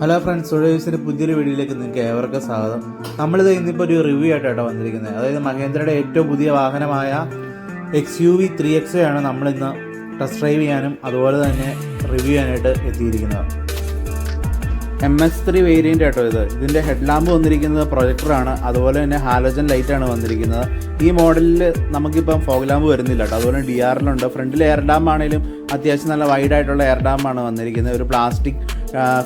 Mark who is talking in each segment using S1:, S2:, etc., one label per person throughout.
S1: Hello friends സുഴേസിന്റെ പുതിയൊരു വീഡിയോയിലേക്ക് നിങ്ങൾക്ക് ഏവർക്കും സ്വാഗതം. നമ്മളിത് ഇന്നിപ്പോൾ ഒരു റിവ്യൂ ആയിട്ടാണ് വന്നിരിക്കുന്നത്. അതായത് മഹേന്ദ്രയുടെ ഏറ്റവും പുതിയ വാഹനമായ X U V three X ആണ് നമ്മളിന്ന് ടെസ്റ്റ് ഡ്രൈവ് ചെയ്യാനും അതുപോലെ തന്നെ റിവ്യൂ ചെയ്യാനായിട്ട് എത്തിയിരിക്കുന്നത്. എം എസ് ത്രീ വേരിയന്റ് ആട്ടോ ഇത്. ഇതിന്റെ ഹെഡ് ലാമ്പ് വന്നിരിക്കുന്നത് പ്രൊജക്ടറാണ് അതുപോലെ തന്നെ ഹാലോജൻ ലൈറ്റാണ് വന്നിരിക്കുന്നത്. ഈ മോഡലിൽ നമുക്കിപ്പം ഫോഗ് ലാമ്പ് വരുന്നില്ല കേട്ടോ അതുപോലെ ഡി ആറിലുണ്ട് ഫ്രണ്ടിൽ എയർ ഡാം ആണെങ്കിലും അത്യാവശ്യം നല്ല വൈഡായിട്ടുള്ള എയർ ഡാം ആണ് വന്നിരിക്കുന്നത്. ഒരു പ്ലാസ്റ്റിക്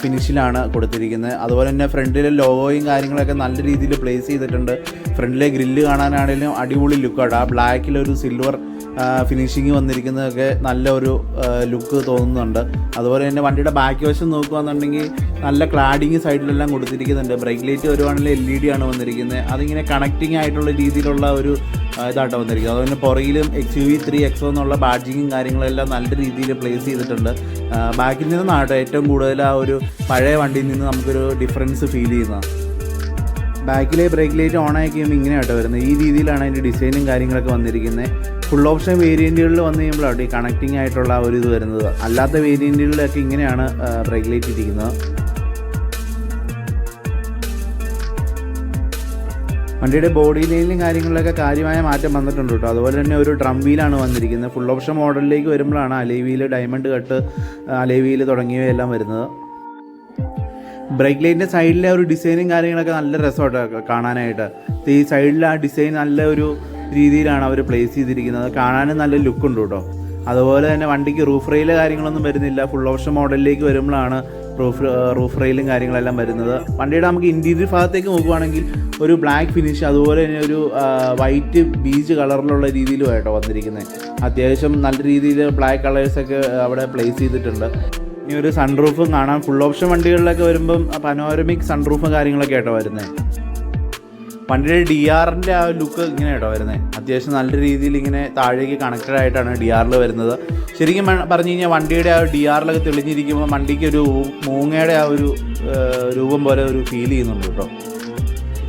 S1: ഫിനിഷിലാണ് കൊടുത്തിരിക്കുന്നത്. അതുപോലെ തന്നെ ഫ്രണ്ടിലെ ലോഗോയും കാര്യങ്ങളൊക്കെ നല്ല രീതിയിൽ പ്ലേസ് ചെയ്തിട്ടുണ്ട്. ഫ്രണ്ടിലെ ഗ്രില്ല് കാണാനാണെങ്കിലും അടിപൊളി ലുക്കാണ് ആ ബ്ലാക്കിലൊരു സിൽവർ ഫിനിഷിങ് വന്നിരിക്കുന്നതൊക്കെ നല്ലൊരു ലുക്ക് തോന്നുന്നുണ്ട്. അതുപോലെ തന്നെ വണ്ടിയുടെ ബാക്ക് വശം നോക്കുകയാണെന്നുണ്ടെങ്കിൽ നല്ല ക്ലാഡിങ് സൈഡിലെല്ലാം കൊടുത്തിരിക്കുന്നുണ്ട്. ബ്രേക്ക് ലൈറ്റ് വരുവാണെങ്കിൽ എൽ ഇ ഡി ആണ് വന്നിരിക്കുന്നത്. അതിങ്ങനെ കണക്റ്റിംഗ് ആയിട്ടുള്ള രീതിയിലുള്ള ഒരു ഇതായിട്ട് വന്നിരിക്കുന്നത്. അതുപോലെ പുറകിലും X U V three X O എന്നുള്ള ബാഡ്ജിങ്ങും കാര്യങ്ങളെല്ലാം നല്ല രീതിയിൽ പ്ലേസ് ചെയ്തിട്ടുണ്ട്. ബാക്കിൽ നിന്നാണ് ഏറ്റവും കൂടുതൽ ആ ഒരു പഴയ വണ്ടിയിൽ നിന്ന് നമുക്കൊരു ഡിഫറൻസ് ഫീൽ ചെയ്യുന്നത്. ബാക്കിലെ ബ്രേക്ക് ലൈറ്റ് ഓൺ ആയി കഴിയുമ്പോൾ ഇങ്ങനെ വരുന്നത്. ഈ രീതിയിലാണ് അതിന്റെ ഡിസൈനും കാര്യങ്ങളൊക്കെ വന്നിരിക്കുന്നത്. ഫുൾ ഓപ്ഷൻ വേരിയന്റുകളിൽ വന്നു കഴിയുമ്പോഴാണ് ഈ കണക്റ്റിംഗ് ആയിട്ടുള്ള ഒരു ഇത് വരുന്നത്. അല്ലാത്ത വേരിയന്റുകളിലൊക്കെ ഇങ്ങനെയാണ് റെഗുലേറ്റ് ചെയ്തിരിക്കുന്നത്. വണ്ടിയുടെ ബോഡി ലൈനിലും കാര്യങ്ങളിലൊക്കെ കാര്യമായ മാറ്റം വന്നിട്ടുണ്ട് കേട്ടോ. അതുപോലെ തന്നെ ഒരു ഡ്രം വീലാണ് വന്നിരിക്കുന്നത്. ഫുൾ ഓപ്ഷൻ മോഡലിലേക്ക് വരുമ്പോഴാണ് അലേവിയിൽ ഡയമണ്ട് കട്ട് അലേവിയിൽ തുടങ്ങിയവയെല്ലാം വരുന്നത്. ബ്രേക്ക് ലൈറ്റിന്റെ സൈഡിലെ ഒരു ഡിസൈനും കാര്യങ്ങളൊക്കെ നല്ല രസമായിട്ട് കാണാനായിട്ട്. ഈ സൈഡിൽ ആ ഡിസൈൻ നല്ല ഒരു രീതിയിലാണ് അവർ പ്ലേസ് ചെയ്തിരിക്കുന്നത്. കാണാനും നല്ല ലുക്ക് ഉണ്ട് കേട്ടോ. അതുപോലെ തന്നെ വണ്ടിക്ക് റൂഫ് റെയിൽ കാര്യങ്ങളൊന്നും വരുന്നില്ല. ഫുൾ ഓപ്ഷൻ മോഡലിലേക്ക് വരുമ്പോഴാണ് റൂഫ് റൂഫ് റെയിലും കാര്യങ്ങളെല്ലാം വരുന്നത്. വണ്ടിയുടെ നമുക്ക് ഇന്റീരിയർ ഭാഗത്തേക്ക് നോക്കുവാണെങ്കിൽ ഒരു ബ്ലാക്ക് ഫിനിഷ് അതുപോലെ തന്നെ ഒരു വൈറ്റ് ബീച്ച് കളറിലുള്ള രീതിയിലും ആയിട്ടോ വന്നിരിക്കുന്നത് അത്യാവശ്യം നല്ല രീതിയിൽ ബ്ലാക്ക് കളേഴ്സൊക്കെ അവിടെ പ്ലേസ് ചെയ്തിട്ടുണ്ട്. ഇനി ഒരു സൺറൂഫും കാണാം. ഫുൾ ഓപ്ഷൻ വണ്ടികളിലൊക്കെ വരുമ്പം പനോരമിക് സൺറൂഫും കാര്യങ്ങളൊക്കെ ആയിട്ടോ വരുന്നത് വണ്ടിയുടെ ഡി ആറിന്റെ ആ ലുക്ക് ഇങ്ങനെ കേട്ടോ വരുന്നത് അത്യാവശ്യം നല്ല രീതിയിൽ ഇങ്ങനെ താഴേക്ക് കണക്റ്റഡ് ആയിട്ടാണ് ഡി ആറിൽ വരുന്നത്. ശരിക്കും പറഞ്ഞു കഴിഞ്ഞാൽ വണ്ടിയുടെ ആ ഡി ആറിലൊക്കെ തെളിഞ്ഞിരിക്കുമ്പോൾ വണ്ടിക്ക് ഒരു മൂങ്ങയുടെ ആ ഒരു രൂപം പോലെ ഒരു ഫീൽ ചെയ്യുന്നുണ്ട് കേട്ടോ.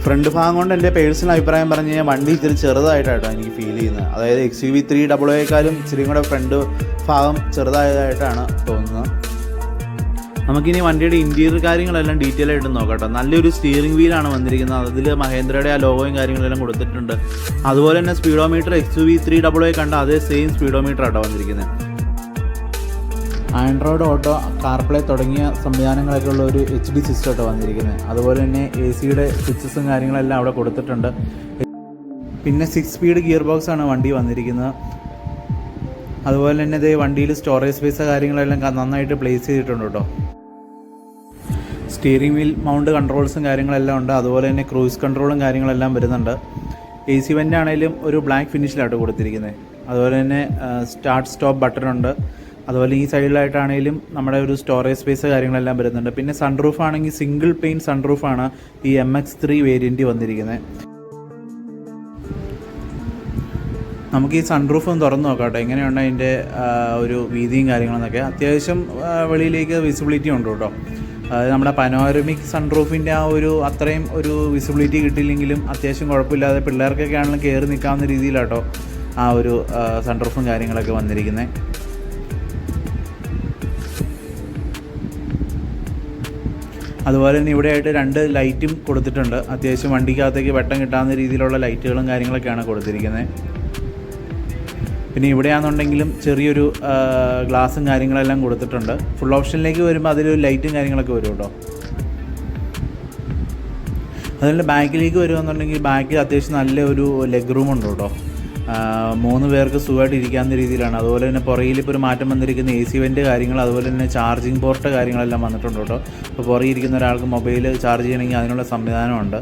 S1: ഫ്രണ്ട് ഭാഗം കൊണ്ട് എന്റെ പേഴ്സണൽ അഭിപ്രായം പറഞ്ഞു കഴിഞ്ഞാൽ വണ്ടി ഇത്തിരി ചെറുതായിട്ടാണ് എനിക്ക് ഫീൽ ചെയ്യുന്നത്. അതായത് X U V three double ഒയേക്കാളും ഇച്ചിരി കൂടെ ഫ്രണ്ട് ഭാഗം ചെറുതായതായിട്ടാണ് തോന്നുന്നത്. നമുക്കിനി വണ്ടിയുടെ ഇന്റീരിയർ കാര്യങ്ങളെല്ലാം ഡീറ്റെയിൽ ആയിട്ട് നോക്കാം നല്ലൊരു സ്റ്റിയറിംഗ് വീലാണ് വന്നിരിക്കുന്നത്. അതിൽ മഹേന്ദ്രയുടെ ആ ലോഗോയും കാര്യങ്ങളെല്ലാം കൊടുത്തിട്ടുണ്ട്. അതുപോലെ തന്നെ speedometer X V three double A കണ്ട അതേ സെയിം സ്പീഡോമീറ്റർ ആട്ടോ വന്നിരിക്കുന്നത് ആൻഡ്രോയിഡ് ഓട്ടോ കാർപ്ലേ തുടങ്ങിയ സംവിധാനങ്ങളൊക്കെ ഉള്ള ഒരു എച്ച് ഡി സിസ്റ്റം ആട്ടോ വന്നിരിക്കുന്നത് അതുപോലെ തന്നെ എ സിയുടെ സ്വിച്ചസും കാര്യങ്ങളെല്ലാം അവിടെ കൊടുത്തിട്ടുണ്ട്. പിന്നെ സിക്സ് സ്പീഡ് ഗിയർ ബോക്സ് ആണ് വണ്ടി വന്നിരിക്കുന്നത്. അതുപോലെ തന്നെ ഇത് വണ്ടിയിൽ സ്റ്റോറേജ് സ്പേസ് കാര്യങ്ങളെല്ലാം നന്നായിട്ട് പ്ലേസ് ചെയ്തിട്ടുണ്ട് കേട്ടോ. സ്റ്റിയറിംഗ് വീൽ മൗണ്ട് കൺട്രോൾസും കാര്യങ്ങളെല്ലാം ഉണ്ട്. അതുപോലെ തന്നെ ക്രൂയിസ് കൺട്രോളും കാര്യങ്ങളെല്ലാം വരുന്നുണ്ട്. എ സി ആണെങ്കിലും ഒരു ബ്ലാക്ക് ഫിനിഷിലായിട്ട് കൊടുത്തിരിക്കുന്നത്. അതുപോലെ തന്നെ സ്റ്റാർട്ട് സ്റ്റോപ്പ് ബട്ടൺ ഉണ്ട്. അതുപോലെ ഈ സൈഡിലായിട്ടാണെങ്കിലും നമ്മുടെ ഒരു സ്റ്റോറേജ് സ്പേസ് കാര്യങ്ങളെല്ലാം വരുന്നുണ്ട്. പിന്നെ സൺറൂഫ് ആണെങ്കിൽ സിംഗിൾ പെയിൻ സൺറൂഫാണ് ഈ എം എക്സ് ത്രീ വേരിയന്റ് വന്നിരിക്കുന്നത്. നമുക്ക് ഈ സൺറൂഫ് ഒന്ന് തുറന്ന് നോക്കാം കേട്ടോ. എങ്ങനെയുണ്ട് അതിന്റെ ഒരു വീതിയും കാര്യങ്ങളെന്നൊക്കെ. അത്യാവശ്യം വെളിയിലേക്ക് വിസിബിലിറ്റി ഉണ്ട് കേട്ടോ. അതായത് നമ്മുടെ പനോരമിക് സൺറൂഫിന്റെ ആ ഒരു അത്രയും ഒരു വിസിബിലിറ്റി കിട്ടിയില്ലെങ്കിലും അത്യാവശ്യം കുഴപ്പമില്ലാതെ പിള്ളേർക്കൊക്കെ ആണെങ്കിലും കയറി നിൽക്കാവുന്ന രീതിയിലാട്ടോ ആ ഒരു സൺറൂഫും കാര്യങ്ങളൊക്കെ വന്നിരിക്കുന്നത് അതുപോലെ തന്നെ ഇവിടെയായിട്ട് രണ്ട് ലൈറ്റും കൊടുത്തിട്ടുണ്ട്. അത്യാവശ്യം വണ്ടിക്കകത്തേക്ക് വെട്ടം കിട്ടാവുന്ന രീതിയിലുള്ള ലൈറ്റുകളും കാര്യങ്ങളൊക്കെയാണ് കൊടുത്തിരിക്കുന്നത് പിന്നെ ഇവിടെയാണെന്നുണ്ടെങ്കിലും ചെറിയൊരു ഗ്ലാസും കാര്യങ്ങളെല്ലാം കൊടുത്തിട്ടുണ്ട്. ഫുൾ ഓപ്ഷനിലേക്ക് വരുമ്പോൾ അതിലൊരു ലൈറ്റും കാര്യങ്ങളൊക്കെ വരും കേട്ടോ. അതുപോലെ ബാക്കിലേക്ക് വരുമെന്നുണ്ടെങ്കിൽ ബാക്കിൽ അത്യാവശ്യം നല്ല ഒരു ലെഗ് റൂം ഉണ്ട് കേട്ടോ. മൂന്ന് പേർക്ക് സുഖമായിട്ട് ഇരിക്കാവുന്ന രീതിയിലാണ്. അതുപോലെ തന്നെ പുറകിൽ ഇപ്പോൾ ഒരു മാറ്റം വന്നിരിക്കുന്ന എ സി വെന്റ് കാര്യങ്ങൾ അതുപോലെ തന്നെ ചാർജിങ് പോർട്ട് കാര്യങ്ങളെല്ലാം വന്നിട്ടുണ്ട് കേട്ടോ. അപ്പോൾ പുറകിൽ ഇരിക്കുന്ന ഒരാൾക്ക് മൊബൈൽ ചാർജ് ചെയ്യണമെങ്കിൽ അതിനുള്ള സംവിധാനമുണ്ട്.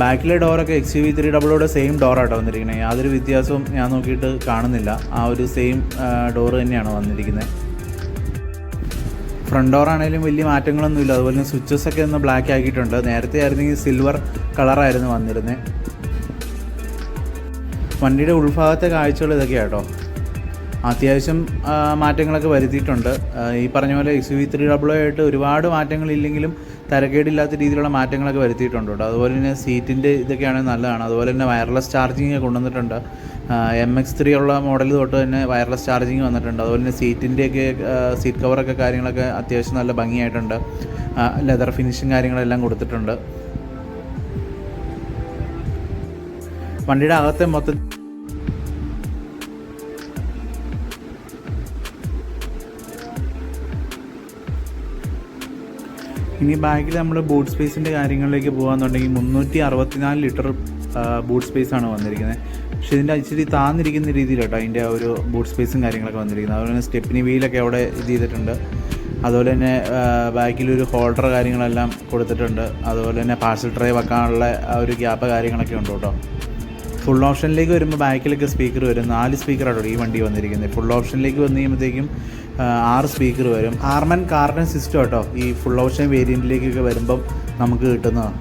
S1: ബാക്കിലെ ഡോറൊക്കെ എക്സ് യു വി ത്രീ ഡബിളോടെ സെയിം ഡോറാട്ടോ വന്നിരിക്കുന്നത് യാതൊരു വ്യത്യാസവും ഞാൻ നോക്കിയിട്ട് കാണുന്നില്ല. ആ ഒരു സെയിം ഡോർ തന്നെയാണ് വന്നിരിക്കുന്നത്. ഫ്രണ്ട് ഡോർ ആണെങ്കിലും വലിയ മാറ്റങ്ങളൊന്നുമില്ല. അതുപോലെ തന്നെ സ്വിച്ചസ് ഒക്കെ ഒന്ന് ബ്ലാക്ക് ആക്കിയിട്ടുണ്ട്. നേരത്തെ ആയിരുന്നെങ്കിൽ സിൽവർ കളറായിരുന്നു വന്നിരുന്നത് വണ്ടിയുടെ ഉൾഭാഗത്തെ കാഴ്ചകൾ ഇതൊക്കെയാട്ടോ. അത്യാവശ്യം മാറ്റങ്ങളൊക്കെ വരുത്തിയിട്ടുണ്ട്. ഈ പറഞ്ഞ പോലെ എക്സ് വി ത്രീ ഡബിൾ ആയിട്ട് ഒരുപാട് മാറ്റങ്ങളില്ലെങ്കിലും തരക്കേടില്ലാത്ത രീതിയിലുള്ള മാറ്റങ്ങളൊക്കെ വരുത്തിയിട്ടുണ്ട് കേട്ടോ. അതുപോലെ തന്നെ സീറ്റിന്റെ ഇതൊക്കെയാണെങ്കിൽ നല്ലതാണ്. അതുപോലെ തന്നെ വയർലെസ് ചാർജിങ് കൊണ്ടുവന്നിട്ടുണ്ട്. എം എക്സ് ത്രീ ഉള്ള മോഡൽ തൊട്ട് തന്നെ വയർലെസ് ചാർജിങ് വന്നിട്ടുണ്ട്. അതുപോലെ തന്നെ സീറ്റിന്റെയൊക്കെ സീറ്റ് കവറൊക്കെ കാര്യങ്ങളൊക്കെ അത്യാവശ്യം നല്ല ഭംഗിയായിട്ടുണ്ട്. ലെതർ ഫിനിഷും കാര്യങ്ങളെല്ലാം കൊടുത്തിട്ടുണ്ട്. വണ്ടിയുടെ അകത്തെ മൊത്തം ഇനി ബാക്കിൽ നമ്മൾ ബൂട്ട് സ്പേസിന്റെ കാര്യങ്ങളിലേക്ക് പോകാന്നുണ്ടെങ്കിൽ മുന്നൂറ്റി അറുപത്തിനാല് ലിറ്റർ ബൂട്ട് സ്പേസ് ആണ് വന്നിരിക്കുന്നത്. പക്ഷേ ഇതിന്റെ ഇച്ചിരി താന്നിരിക്കുന്ന രീതിയിലോട്ടോ അതിന്റെ ഒരു ബൂട്ട് സ്പേസും കാര്യങ്ങളൊക്കെ വന്നിരിക്കുന്നത്. അതുപോലെ തന്നെ സ്റ്റെപ്പിനി വീലൊക്കെ അവിടെ ഇത് ചെയ്തിട്ടുണ്ട്. അതുപോലെ തന്നെ ബാക്കിലൊരു ഹോൾഡർ കാര്യങ്ങളെല്ലാം കൊടുത്തിട്ടുണ്ട്. അതുപോലെ തന്നെ പാർസൽ ട്രേ വെക്കാനുള്ള ആ ഒരു ഗ്യാപ്പ് കാര്യങ്ങളൊക്കെ ഉണ്ട് കേട്ടോ? ഫുൾ ഓപ്ഷനിലേക്ക് വരുമ്പോൾ ബാക്കിലൊക്കെ സ്പീക്കർ വരും. നാല് സ്പീക്കറാണ് ഈ വണ്ടി വന്നിരിക്കുന്നത്. ഫുൾ ഓപ്ഷനിലേക്ക് വന്നു കഴിയുമ്പോഴത്തേക്കും ആറ് സ്പീക്കർ വരും. ആർമൻ കാർഡൻ സിസ്റ്റം കേട്ടോ ഈ ഫുൾ ഓപ്ഷൻ വേരിയന്റിലേക്കൊക്കെ വരുമ്പം നമുക്ക് കിട്ടുന്നതാണ്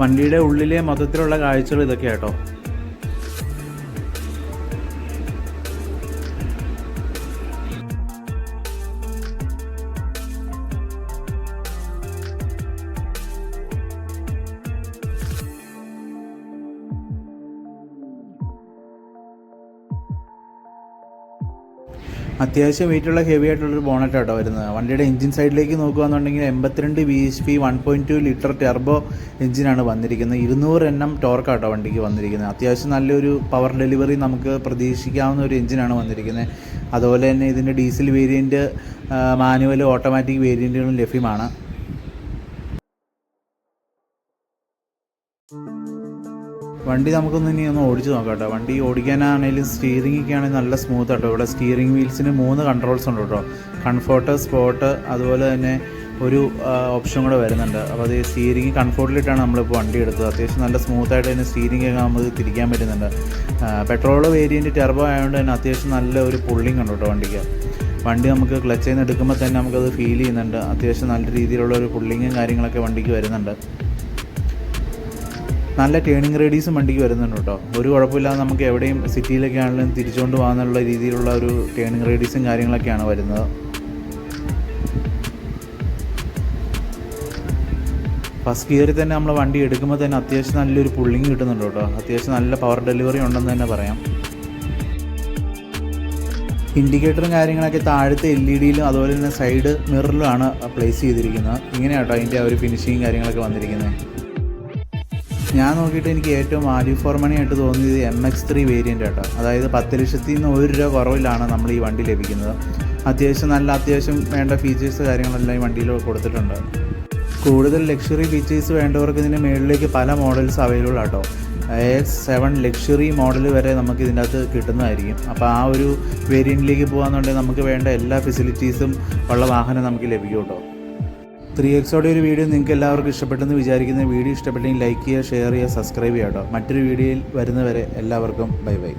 S1: വണ്ടിയുടെ ഉള്ളിലെ മൊത്തത്തിലുള്ള കാഴ്ചകൾ ഇതൊക്കെ കേട്ടോ അത്യാവശ്യം വെയിറ്റുള്ള ഹെവി ആയിട്ടുള്ളൊരു ബോണറ്റ് ആട്ടോ വരുന്നത്. വണ്ടിയുടെ എഞ്ചിൻ സൈഡിലേക്ക് നോക്കുകയാണെന്നുണ്ടെങ്കിൽ എൺപത്തിരണ്ട് B H P one point two litre turbo എഞ്ചിനാണ് വന്നിരിക്കുന്നത്. ഇരുന്നൂറ് എൻ എം ടോർക്കാട്ടോ വണ്ടിക്ക് വന്നിരിക്കുന്നത്. അത്യാവശ്യം നല്ലൊരു പവർ ഡെലിവറി നമുക്ക് പ്രതീക്ഷിക്കാവുന്ന ഒരു എഞ്ചിനാണ് വന്നിരിക്കുന്നത്. അതുപോലെ തന്നെ ഇതിന്റെ ഡീസൽ വേരിയന്റ് മാനുവൽ ഓട്ടോമാറ്റിക് വേരിയന്റുകളും ലഭ്യമാണ്. വണ്ടി നമുക്കൊന്ന് ഇനി ഒന്ന് ഓടിച്ചു നോക്കാം കേട്ടോ. വണ്ടി ഓടിക്കാനാണെങ്കിലും സ്റ്റിയറിംഗ് ഒക്കെ ആണെങ്കിൽ നല്ല സ്മൂത്ത് കേട്ടോ ഇവിടെ സ്റ്റീറിംഗ് വീൽസിന് മൂന്ന് കൺട്രോൾസ് ഉണ്ട് കേട്ടോ. കംഫോർട്ട് സ്പോട്ട് അതുപോലെ തന്നെ ഒരു ഓപ്ഷൻ കൂടെ വരുന്നുണ്ട്. അപ്പോൾ അത് സ്റ്റീരിങ് കംഫോർട്ടിലിട്ടാണ് നമ്മളിപ്പോൾ വണ്ടി എടുത്തത്. അത്യാവശ്യം നല്ല സ്മൂത്തായിട്ട് തന്നെ സ്റ്റിയറിംഗ് ഒക്കെ നമുക്ക് തിരിക്കാൻ പറ്റുന്നുണ്ട്. പെട്രോൾ വേരിയന്റ് ടെർബോ ആയതുകൊണ്ട് തന്നെ അത്യാവശ്യം നല്ല ഒരു പുള്ളിങ് ഉണ്ട് കേട്ടോ വണ്ടിക്ക്. വണ്ടി നമുക്ക് ക്ലച്ചിൽ നിന്ന് എടുക്കുമ്പോൾ തന്നെ നമുക്കത് ഫീൽ ചെയ്യുന്നുണ്ട്. അത്യാവശ്യം നല്ല രീതിയിലുള്ള ഒരു പുള്ളിങ്ങും കാര്യങ്ങളൊക്കെ വണ്ടിക്ക് വരുന്നുണ്ട്. നല്ല ടേണിംഗ് റേഡീസും വണ്ടിക്ക് വരുന്നുണ്ട് കേട്ടോ. ഒരു കുഴപ്പമില്ലാതെ നമുക്ക് എവിടെയും സിറ്റിയിലൊക്കെ ആണെങ്കിലും തിരിച്ചുകൊണ്ട് പോകാനുള്ള രീതിയിലുള്ള ഒരു ടേണിംഗ് റേഡീസും കാര്യങ്ങളൊക്കെയാണ് വരുന്നത്. ഫസ്റ്റ് ഗിയറിൽ തന്നെ നമ്മൾ വണ്ടി എടുക്കുമ്പോൾ തന്നെ അത്യാവശ്യം നല്ലൊരു പുള്ളിങ് കിട്ടുന്നുണ്ട് കേട്ടോ. അത്യാവശ്യം നല്ല പവർ ഡെലിവറി ഉണ്ടെന്ന് തന്നെ പറയാം. ഇൻഡിക്കേറ്ററും കാര്യങ്ങളൊക്കെ താഴത്തെ എൽ ഇ ഡിയിലും അതുപോലെ തന്നെ സൈഡ് മിററിലുമാണ് പ്ലേസ് ചെയ്തിരിക്കുന്നത്. ഇങ്ങനെയാട്ടോ അതിന്റെ ആ ഒരു ഫിനിഷിങ് കാര്യങ്ങളൊക്കെ വന്നിരിക്കുന്നത്. ഞാൻ നോക്കിയിട്ട് എനിക്ക് ഏറ്റവും വാല്യൂ ഫോർ മണി ആയിട്ട് തോന്നിയത് എം എക്സ് ത്രീ വേരിയന്റ് കേട്ടോ അതായത് പത്ത് ലക്ഷത്തിൽ നിന്ന് ഒരു രൂപ കുറവിലാണ് നമ്മൾ ഈ വണ്ടി ലഭിക്കുന്നത്. അത്യാവശ്യം നല്ല അത്യാവശ്യം വേണ്ട ഫീച്ചേഴ്സ് കാര്യങ്ങളെല്ലാം ഈ വണ്ടിയിൽ കൊടുത്തിട്ടുണ്ട്. കൂടുതൽ ലക്ഷറി ഫീച്ചേഴ്സ് വേണ്ടവർക്ക് ഇതിന്റെ മുകളിലേക്ക് പല മോഡൽസ് അവൈലബിൾ ആട്ടോ. എക്സ് സെവൻ ലക്ഷറി മോഡൽ വരെ നമുക്ക് ഇതിന്റെ അകത്ത് കിട്ടുന്നതായിരിക്കും. അപ്പോൾ ആ ഒരു വേരിയന്റിലേക്ക് പോകാന്നുണ്ടെങ്കിൽ നമുക്ക് വേണ്ട എല്ലാ ഫെസിലിറ്റീസും ഉള്ള വാഹനം നമുക്ക് ലഭിക്കും കേട്ടോ. ത്രീ എക്സോടെ ഒരു വീഡിയോ നിങ്ങൾക്ക് എല്ലാവർക്കും ഇഷ്ടപ്പെട്ടെന്ന് വിചാരിക്കുന്ന. വീഡിയോ ഇഷ്ടപ്പെട്ടെങ്കിൽ ലൈക്ക് ചെയ്യുക ഷെയർ ചെയ്യുക സബ്സ്ക്രൈബ് ചെയ്യുക കേട്ടോ. മറ്റൊരു വീഡിയോയിൽ വരുന്നവരെ എല്ലാവർക്കും ബൈ ബൈ.